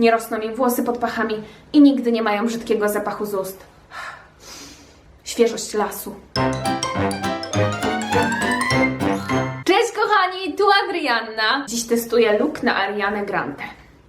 nie rosną im włosy pod pachami i nigdy nie mają brzydkiego zapachu z ust. Świeżość lasu. Cześć kochani, tu Adrianna. Dziś testuję look na Arianę Grande.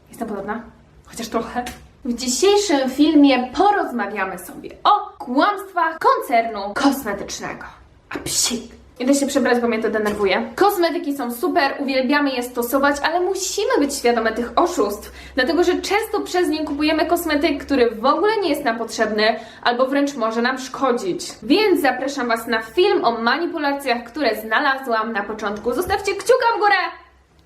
Jestem podobna? Chociaż trochę. W dzisiejszym filmie porozmawiamy sobie o kłamstwach koncernu kosmetycznego. A psik! Idę się przebrać, bo mnie to denerwuje. Kosmetyki są super, uwielbiamy je stosować, ale musimy być świadome tych oszustw, dlatego że często przez nie kupujemy kosmetyk, który w ogóle nie jest nam potrzebny, albo wręcz może nam szkodzić. Więc zapraszam Was na film o manipulacjach, które znalazłam na początku. Zostawcie kciuka w górę!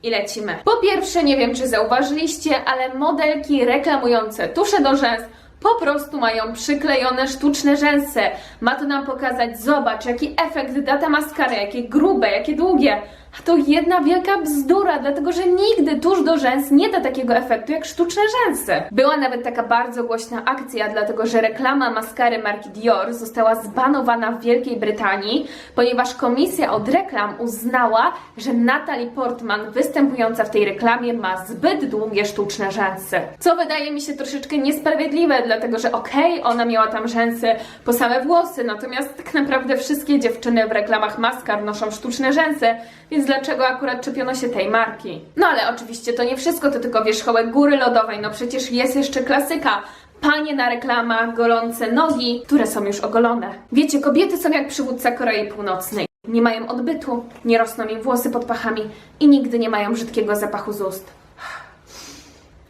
I lecimy. Po pierwsze, nie wiem czy zauważyliście, ale modelki reklamujące tusze do rzęs po prostu mają przyklejone sztuczne rzęsy. Ma to nam pokazać, zobacz jaki efekt da ta maskara, jakie grube, jakie długie. To jedna wielka bzdura, dlatego że nigdy tusz do rzęs nie da takiego efektu jak sztuczne rzęsy. Była nawet taka bardzo głośna akcja, dlatego że reklama maskary marki Dior została zbanowana w Wielkiej Brytanii, ponieważ komisja od reklam uznała, że Natalie Portman występująca w tej reklamie ma zbyt długie sztuczne rzęsy. Co wydaje mi się troszeczkę niesprawiedliwe, dlatego że okej, ona miała tam rzęsy po same włosy, natomiast tak naprawdę wszystkie dziewczyny w reklamach maskar noszą sztuczne rzęsy, więc dlaczego akurat czepiono się tej marki? No ale oczywiście to nie wszystko, to tylko wierzchołek góry lodowej, no przecież jest jeszcze klasyka. Panie na reklamach, golące nogi, które są już ogolone. Wiecie, kobiety są jak przywódca Korei Północnej. Nie mają odbytu, nie rosną im włosy pod pachami i nigdy nie mają brzydkiego zapachu z ust.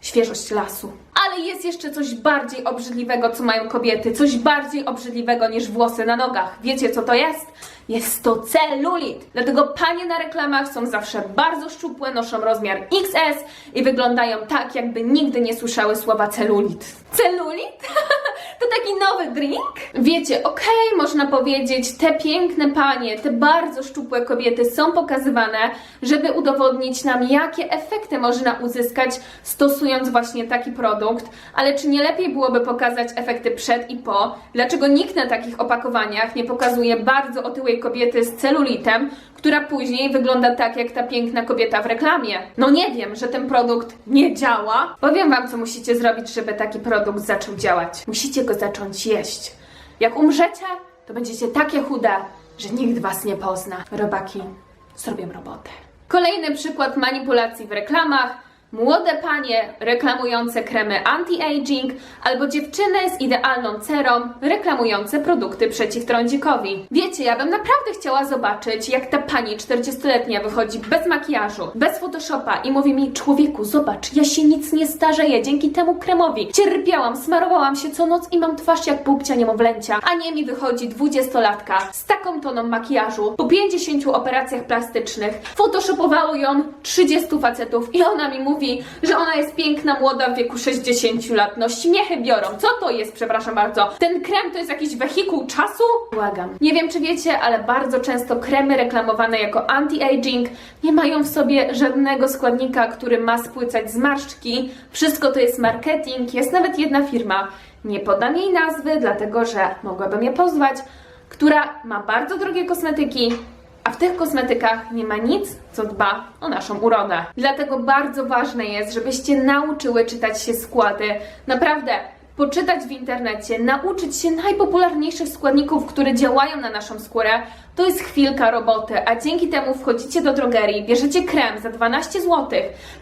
Świeżość lasu. Ale jest jeszcze coś bardziej obrzydliwego, co mają kobiety. Coś bardziej obrzydliwego niż włosy na nogach. Wiecie, co to jest? Jest to celulit. Dlatego panie na reklamach są zawsze bardzo szczupłe, noszą rozmiar XS i wyglądają tak, jakby nigdy nie słyszały słowa celulit. Celulit? Taki nowy drink? Wiecie, okej, można powiedzieć, te piękne panie, te bardzo szczupłe kobiety są pokazywane, żeby udowodnić nam, jakie efekty można uzyskać stosując właśnie taki produkt, ale czy nie lepiej byłoby pokazać efekty przed i po? Dlaczego nikt na takich opakowaniach nie pokazuje bardzo otyłej kobiety z celulitem, która później wygląda tak jak ta piękna kobieta w reklamie? No nie wiem, że ten produkt nie działa. Powiem wam, co musicie zrobić, żeby taki produkt zaczął działać. Musicie go zacząć jeść. Jak umrzecie, to będziecie takie chude, że nikt was nie pozna. Robaki, zrobię robotę. Kolejny przykład manipulacji w reklamach. Młode panie reklamujące kremy anti-aging albo dziewczyny z idealną cerą reklamujące produkty przeciwtrądzikowi. Wiecie, ja bym naprawdę chciała zobaczyć, jak ta pani 40-letnia wychodzi bez makijażu, bez photoshopa i mówi mi, człowieku, zobacz, ja się nic nie starzeję dzięki temu kremowi. Cierpiałam, smarowałam się co noc i mam twarz jak pupcia niemowlęcia, a nie mi wychodzi 20-latka z taką toną makijażu, po 50 operacjach plastycznych, photoshopowało ją 30 facetów i ona mi mówi, że ona jest piękna, młoda w wieku 60 lat. No śmiechy biorą. Co to jest, przepraszam bardzo? Ten krem to jest jakiś wehikuł czasu? Błagam. Nie wiem, czy wiecie, ale bardzo często kremy reklamowane jako anti-aging nie mają w sobie żadnego składnika, który ma spłycać zmarszczki. Wszystko to jest marketing. Jest nawet jedna firma, nie podam jej nazwy, dlatego że mogłabym je pozwać, która ma bardzo drogie kosmetyki, a w tych kosmetykach nie ma nic, co dba o naszą urodę. Dlatego bardzo ważne jest, żebyście nauczyły czytać się składy. Naprawdę, poczytać w internecie, nauczyć się najpopularniejszych składników, które działają na naszą skórę, to jest chwilka roboty, a dzięki temu wchodzicie do drogerii, bierzecie krem za 12 zł,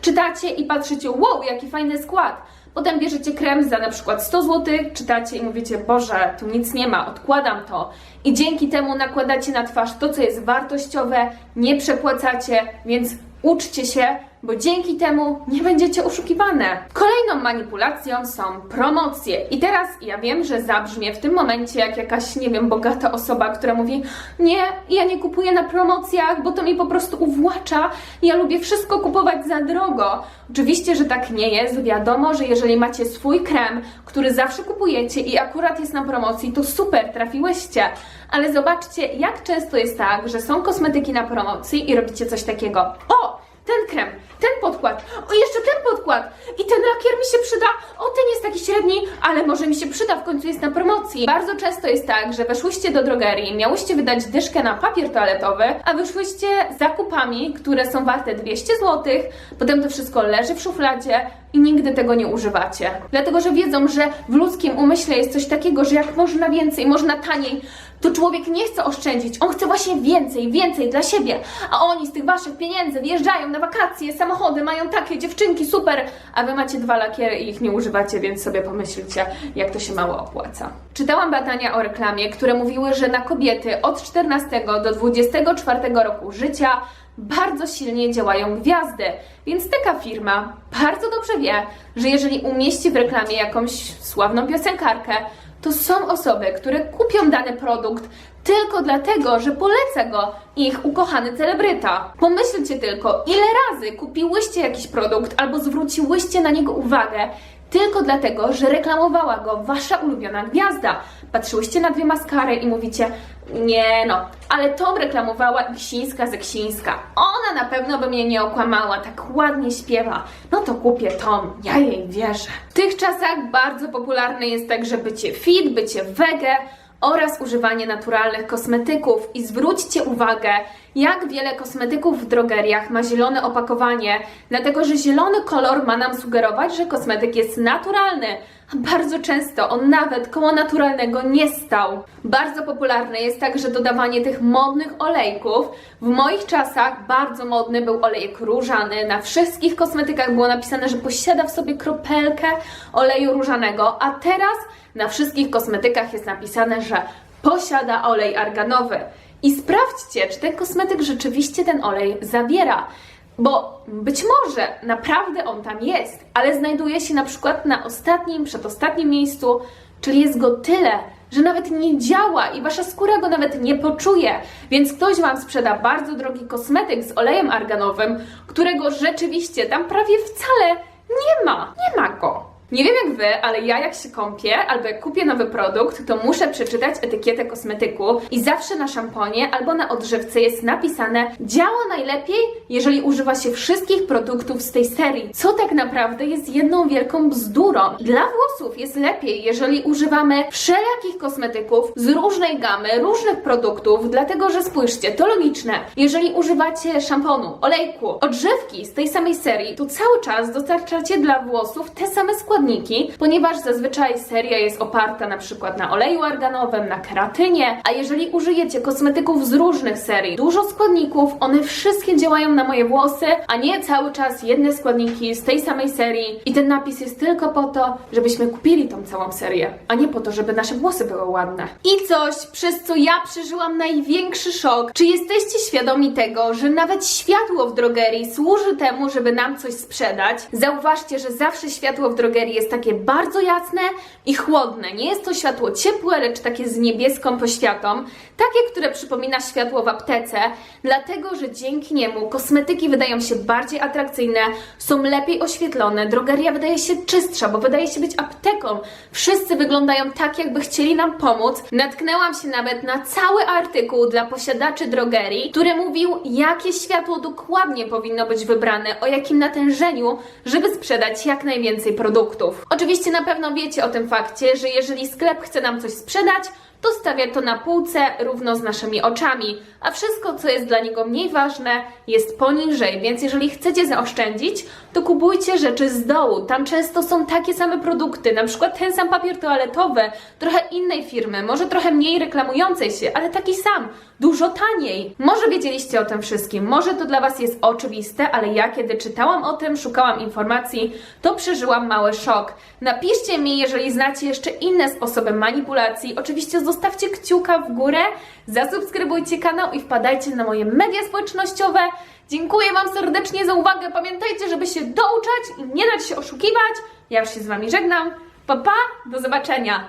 czytacie i patrzycie, wow, jaki fajny skład. Potem bierzecie krem za na przykład 100 zł, czytacie i mówicie, Boże, tu nic nie ma, odkładam to. I dzięki temu nakładacie na twarz to, co jest wartościowe, nie przepłacacie, więc uczcie się, bo dzięki temu nie będziecie oszukiwane. Kolejną manipulacją są promocje. I teraz ja wiem, że zabrzmie w tym momencie jak jakaś, nie wiem, bogata osoba, która mówi: Nie, ja nie kupuję na promocjach, bo to mi po prostu uwłacza. Ja lubię wszystko kupować za drogo. Oczywiście, że tak nie jest. Wiadomo, że jeżeli macie swój krem, który zawsze kupujecie i akurat jest na promocji, to super, trafiłyście. Ale zobaczcie, jak często jest tak, że są kosmetyki na promocji i robicie coś takiego. O! Ten krem, ten podkład, o jeszcze ten podkład. I ten lakier mi się przyda, o ten jest taki średni, ale może mi się przyda, w końcu jest na promocji. Bardzo często jest tak, że weszłyście do drogerii, miałyście wydać dyszkę na papier toaletowy, a wyszłyście z zakupami, które są warte 200 zł, potem to wszystko leży w szufladzie i nigdy tego nie używacie. Dlatego, że wiedzą, że w ludzkim umyśle jest coś takiego, że jak można więcej, można taniej, to człowiek nie chce oszczędzić, on chce właśnie więcej, więcej dla siebie, a oni z tych waszych pieniędzy wjeżdżają na wakacje, samochody, mają takie dziewczynki, super, a wy macie dwa lakiery i ich nie używacie, więc sobie pomyślcie, jak to się mało opłaca. Czytałam badania o reklamie, które mówiły, że na kobiety od 14 do 24 roku życia bardzo silnie działają gwiazdy, więc taka firma bardzo dobrze wie, że jeżeli umieści w reklamie jakąś sławną piosenkarkę, to są osoby, które kupią dany produkt tylko dlatego, że poleca go ich ukochany celebryta. Pomyślcie tylko, ile razy kupiłyście jakiś produkt albo zwróciłyście na niego uwagę tylko dlatego, że reklamowała go wasza ulubiona gwiazda. Patrzyłyście na dwie maskary i mówicie, nie no, ale tą reklamowała Ksińska ze Ksińska. Ona na pewno by mnie nie okłamała, tak ładnie śpiewa. No to kupię tą, ja jej wierzę. W tych czasach bardzo popularne jest także bycie fit, bycie wege oraz używanie naturalnych kosmetyków. I zwróćcie uwagę, jak wiele kosmetyków w drogeriach ma zielone opakowanie, dlatego że zielony kolor ma nam sugerować, że kosmetyk jest naturalny. A bardzo często on nawet koło naturalnego nie stał. Bardzo popularne jest także dodawanie tych modnych olejków. W moich czasach bardzo modny był olejek różany. Na wszystkich kosmetykach było napisane, że posiada w sobie kropelkę oleju różanego, a teraz na wszystkich kosmetykach jest napisane, że posiada olej arganowy. I sprawdźcie, czy ten kosmetyk rzeczywiście ten olej zawiera. Bo być może naprawdę on tam jest, ale znajduje się na przykład na ostatnim, przedostatnim miejscu, czyli jest go tyle, że nawet nie działa i wasza skóra go nawet nie poczuje. Więc ktoś wam sprzeda bardzo drogi kosmetyk z olejem arganowym, którego rzeczywiście tam prawie wcale nie ma. Nie ma go. Nie wiem jak wy, ale ja jak się kąpię albo jak kupię nowy produkt, to muszę przeczytać etykietę kosmetyku i zawsze na szamponie albo na odżywce jest napisane działa najlepiej, jeżeli używa się wszystkich produktów z tej serii, co tak naprawdę jest jedną wielką bzdurą. Dla włosów jest lepiej, jeżeli używamy wszelakich kosmetyków z różnej gamy, różnych produktów, dlatego że spójrzcie, to logiczne. Jeżeli używacie szamponu, olejku, odżywki z tej samej serii, to cały czas dostarczacie dla włosów te same składniki, ponieważ zazwyczaj seria jest oparta na przykład na oleju arganowym, na keratynie, a jeżeli użyjecie kosmetyków z różnych serii, dużo składników, one wszystkie działają na moje włosy, a nie cały czas jedne składniki z tej samej serii i ten napis jest tylko po to, żebyśmy kupili tą całą serię, a nie po to, żeby nasze włosy były ładne. I coś, przez co ja przeżyłam największy szok. Czy jesteście świadomi tego, że nawet światło w drogerii służy temu, żeby nam coś sprzedać? Zauważcie, że zawsze światło w drogerii jest takie bardzo jasne i chłodne. Nie jest to światło ciepłe, lecz takie z niebieską poświatą, takie, które przypomina światło w aptece, dlatego że dzięki niemu kosmetyki wydają się bardziej atrakcyjne, są lepiej oświetlone, drogeria wydaje się czystsza, bo wydaje się być apteką. Wszyscy wyglądają tak, jakby chcieli nam pomóc. Natknęłam się nawet na cały artykuł dla posiadaczy drogerii, który mówił, jakie światło dokładnie powinno być wybrane, o jakim natężeniu, żeby sprzedać jak najwięcej produktów. Oczywiście na pewno wiecie o tym fakcie, że jeżeli sklep chce nam coś sprzedać, to stawia to na półce równo z naszymi oczami, a wszystko, co jest dla niego mniej ważne, jest poniżej, więc jeżeli chcecie zaoszczędzić, to kupujcie rzeczy z dołu. Tam często są takie same produkty, na przykład ten sam papier toaletowy, trochę innej firmy, może trochę mniej reklamującej się, ale taki sam, dużo taniej. Może wiedzieliście o tym wszystkim, może to dla Was jest oczywiste, ale ja kiedy czytałam o tym, szukałam informacji, to przeżyłam mały szok. Napiszcie mi, jeżeli znacie jeszcze inne sposoby manipulacji. Oczywiście zostawcie kciuka w górę, zasubskrybujcie kanał i wpadajcie na moje media społecznościowe. Dziękuję Wam serdecznie za uwagę. Pamiętajcie, żeby się douczać i nie dać się oszukiwać. Ja już się z Wami żegnam. Pa, pa, do zobaczenia.